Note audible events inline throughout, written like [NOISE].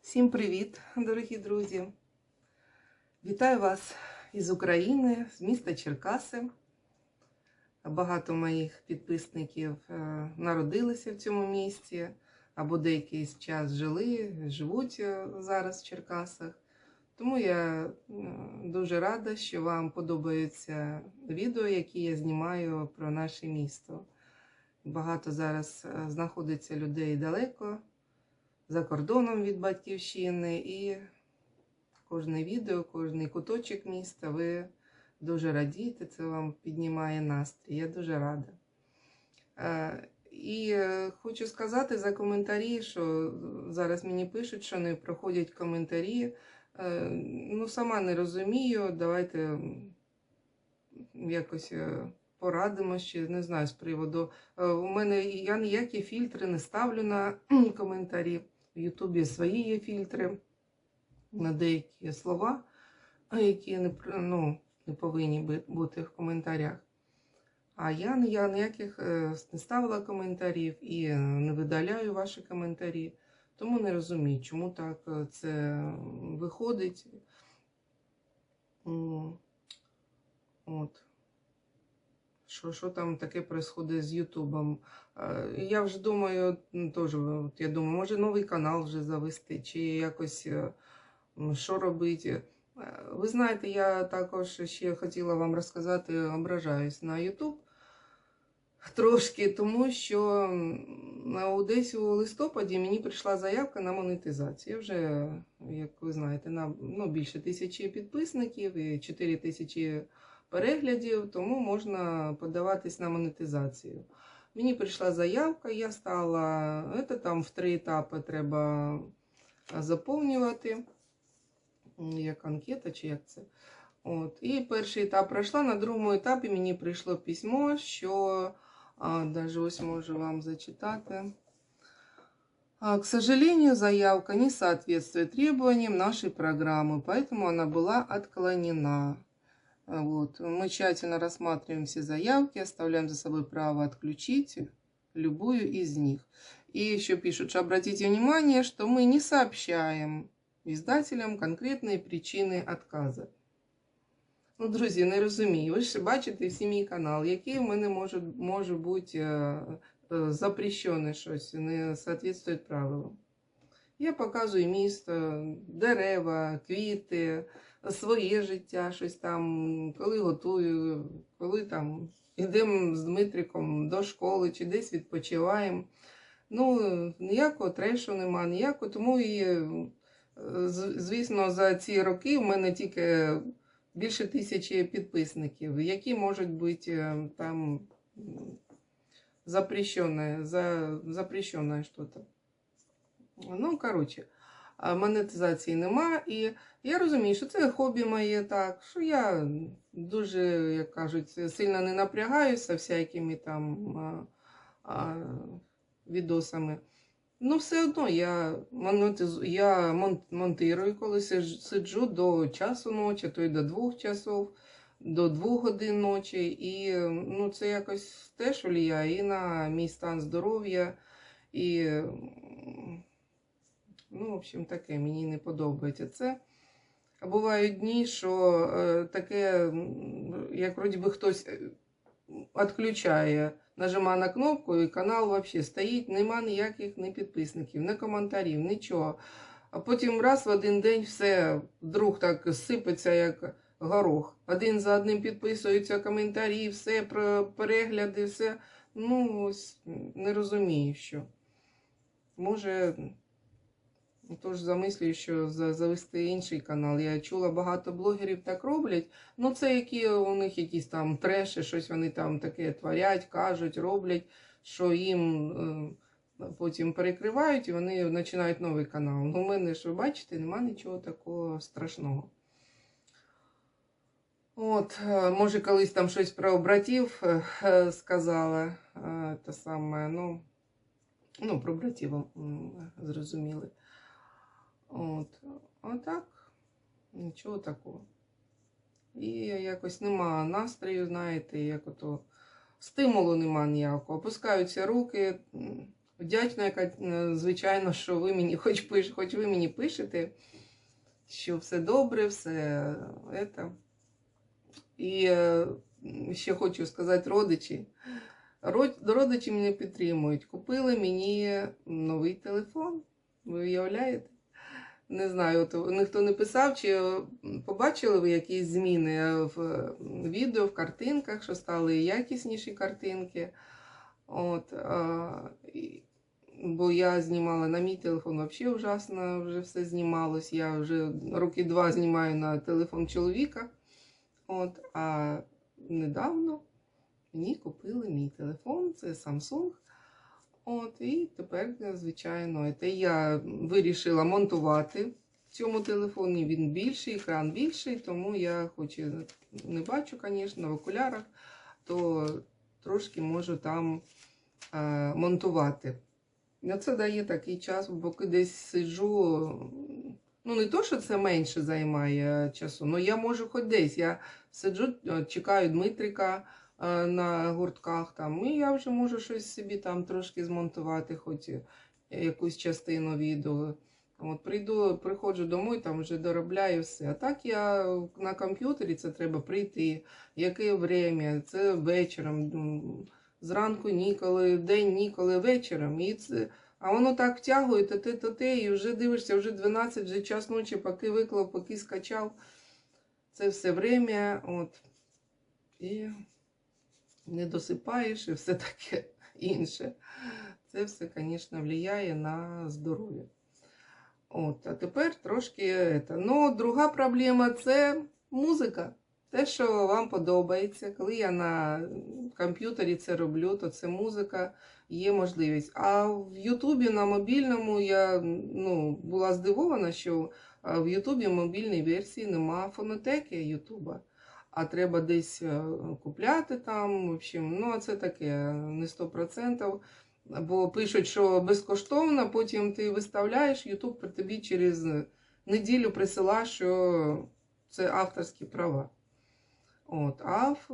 Всім привіт, дорогі друзі! Вітаю вас із України, з міста Черкаси. Багато моїх підписників е, народилися в цьому місті або деякий час жили, живуть е, зараз в Черкасах. Тому я дуже рада, що вам подобаються відео, які я знімаю про наше місто. Багато зараз е, знаходиться людей далеко, за кордоном від батьківщини, і кожне відео, кожний куточок міста ви дуже радієте, це вам піднімає настрій. Я дуже рада. Е, І е, хочу сказати за коментарі, що зараз мені пишуть, що не проходять коментарі. Ну, сама не розумію. Давайте якось порадимо ще, не знаю, з приводу. Е, У мене я ніякі фільтри не ставлю на [CLEARS THROAT] коментарі. В Ютубі свої є фільтри на деякі слова, які не, ну, не повинні бути в коментарях. А я, я ніяких е, не ставила коментарів і е, не видаляю ваші коментарі. Тому не розумію, чому так це виходить. От. Що, що там таке відбувається з Ютубом? Е, Я вже думаю, ну, теж, я думаю, може новий канал вже завести, чи якось е, що робити. Е, Ви знаєте, я також ще хотіла вам розказати, ображаюсь на Ютуб трошки, тому що десь у листопаді мені прийшла заявка на монетизацію. Вже, як ви знаєте, на ну, більше тисячі підписників і 4 тисячі переглядів, тому можна подаватись на монетизацію. Мені прийшла заявка, я стала, це там в три етапи треба заповнювати, М, як анкета чи як це. От. І перший етап пройшла, на другому етапі мені прийшло письмо, що а, даже ось можу вам зачитати. А, К сожалению, заявка не соответствует требованиям нашей программы, поэтому она была отклонена. А, Вот. Мы тщательно рассматриваем все заявки, оставляем за собой право отключить любую из них. И еще пишут, что обратите внимание, что мы не сообщаем издателям конкретные причины отказа. Ну, друзі, не розумію. Ви ж бачите всі мій канал, який в мене може, може бути е, е, запрещене щось, не соответствує правилам. Я показую місто, дерева, квіти, Своє життя, щось там, коли готую, коли там йдемо з Дмитриком до школи чи десь відпочиваємо. Ну, ніякого трешу нема, ніякого, тому і, е, звісно, за ці роки в мене тільки більше тисячі підписників, які можуть бути е, там м, запрещенное, за, запрещенное что-то. Ну, коротше, монетизації нема. І я розумію, що це хобі моє так, що я дуже, як кажуть, сильно не напрягаюся всякими там а, а, відосами. Ну, все одно я, я монтирую, коли сиджу до часу ночі, то й до двох часов, до двох годин ночі. І ну, це якось теж впливає і на мій стан здоров'я. І, ну, в общем, таке мені не подобається це. А бувають дні, що е, таке, як вроді би хтось е, відключає, нажимає на кнопку, і канал взагалі стоїть, нема ніяких ні підписників, ні коментарів, нічого. А потім раз в один день все вдруг так сипеться, як горох. Один за одним підписуються коментарі, все про перегляди, все. Ну, ось не розумію, що. Може, тож замислюю, що завести інший канал. Я чула, багато блогерів так роблять. Ну, це які у них якісь там треші, щось вони там таке творять, кажуть, роблять, що їм е, потім перекривають і вони починають новий канал. Ну, у мене ж ви бачите, нема нічого такого страшного. От, е, може, колись там щось про братів е, сказала. Те саме, ну, ну, про братів зрозуміли. От, а так, нічого такого. І якось нема настрою, знаєте, як ото стимулу нема ніякого. Опускаються руки, вдячна, яка, е, звичайно, що ви мені хоч пиш, хоч ви мені пишете, що все добре, все це. І е, ще хочу сказати родичі. Родичі мене підтримують. Купили мені новий телефон. Ви уявляєте? Не знаю, от ніхто не писав, чи е, побачили ви якісь зміни в е, відео, в картинках, що стали якісніші картинки. От, а, бо я знімала на мій телефон взагалі ужасно, вже все знімалось. Я вже роки два знімаю на телефон чоловіка. От, а недавно мені купили мій телефон, це Samsung. От, і тепер, звичайно, це я вирішила монтувати в цьому телефоні. Він більший, екран більший, тому я хоч і не бачу, звісно, в окулярах, то трошки можу там е, монтувати. Це дає такий час, бо коли десь сиджу. Ну, не то, що це менше займає часу, але я можу хоч десь. Я сиджу, е, чекаю Дмитрика е, на гуртках там, і я вже можу щось собі там трошки змонтувати, хоч якусь частину відео. От прийду, приходжу домой, там вже доробляю все. А так я на комп'ютері це треба прийти, яке время, це вечором, зранку ніколи, день ніколи, вечором. І це, а воно так втягує, то те, то те, і вже дивишся, вже 12, вже час ночі, поки виклав, поки скачав. Це все время. От. І не досипаєш і все [LAUGHS] таке інше. Це все, звісно, впливає на здоров'я. От, а тепер трошки. Ну, друга проблема це музика. Те, що вам подобається. Коли я на комп'ютері це роблю, то це музика, є можливість. А в Ютубі на мобільному я ну, була здивована, що в Ютубі мобільній версії нема фонотеки Ютуба. А треба десь е, купляти там. В общем, ну, а це таке не 100%. Бо пишуть, що безкоштовно, потім ти виставляєш, Ютуб при тобі через неділю присила, що це авторські права. От. А в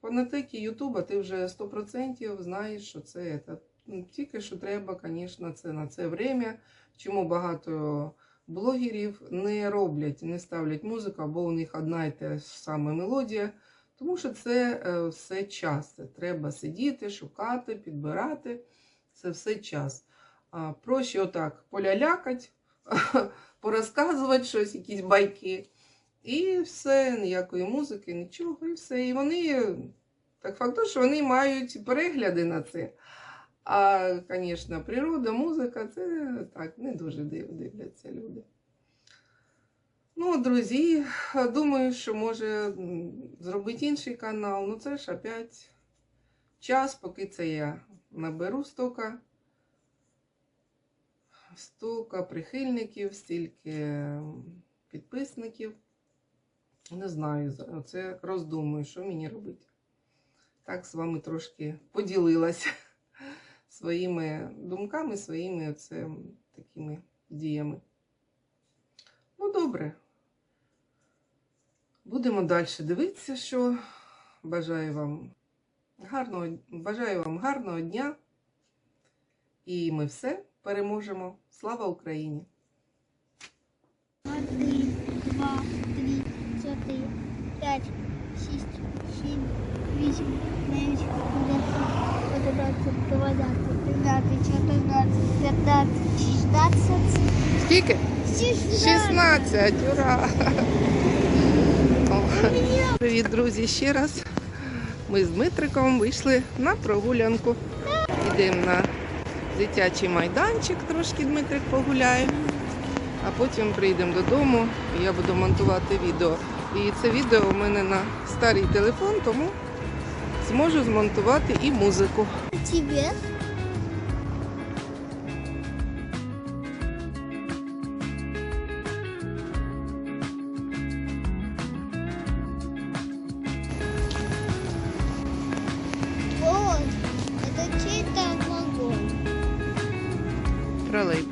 фонотекі Ютуба ти вже 100% знаєш, що це. це. Ну, Тільки що треба, звісно, це на це время. Чому багато блогерів не роблять, не ставлять музику, або у них одна і та сама мелодія. Тому що це е, все час. Треба сидіти, шукати, підбирати. Це все час. Проще отак полялякать, [LAUGHS] порозказувати щось, якісь байки. І все, ніякої музики, нічого, і все. І вони, так факт, що вони мають перегляди на це. А, звісно, природа, музика це так, не дуже дивляться люди. Ну, друзі, думаю, що може зробити інший канал. Ну, це ж опять час, поки це я наберу стільки, стільки прихильників, стільки підписників. Не знаю, це роздумую, що мені робити. Так з вами трошки поділилася своїми думками, своїми оце, такими діями. Ну, добре. Будемо далі дивитися, що бажаю вам гарного, бажаю вам гарного дня. І ми все переможемо. Слава Україні! Один, два, три, чотири, п'ять, шість, сім, вісім, дев'ять, десять, одинадцять, дванадцять, тринадцять, чотирнадцять, п'ятнадцять, шістнадцять, Скільки? 16, ура! Привіт, друзі, ще раз. Ми з Дмитриком вийшли на прогулянку. Йдемо на дитячий майданчик, трошки Дмитрик погуляє, а потім прийдемо додому і я буду монтувати відео. І це відео у мене на старий телефон, тому зможу змонтувати і музику. Тебе? Вот, это чей-то вагон. Тролейбус.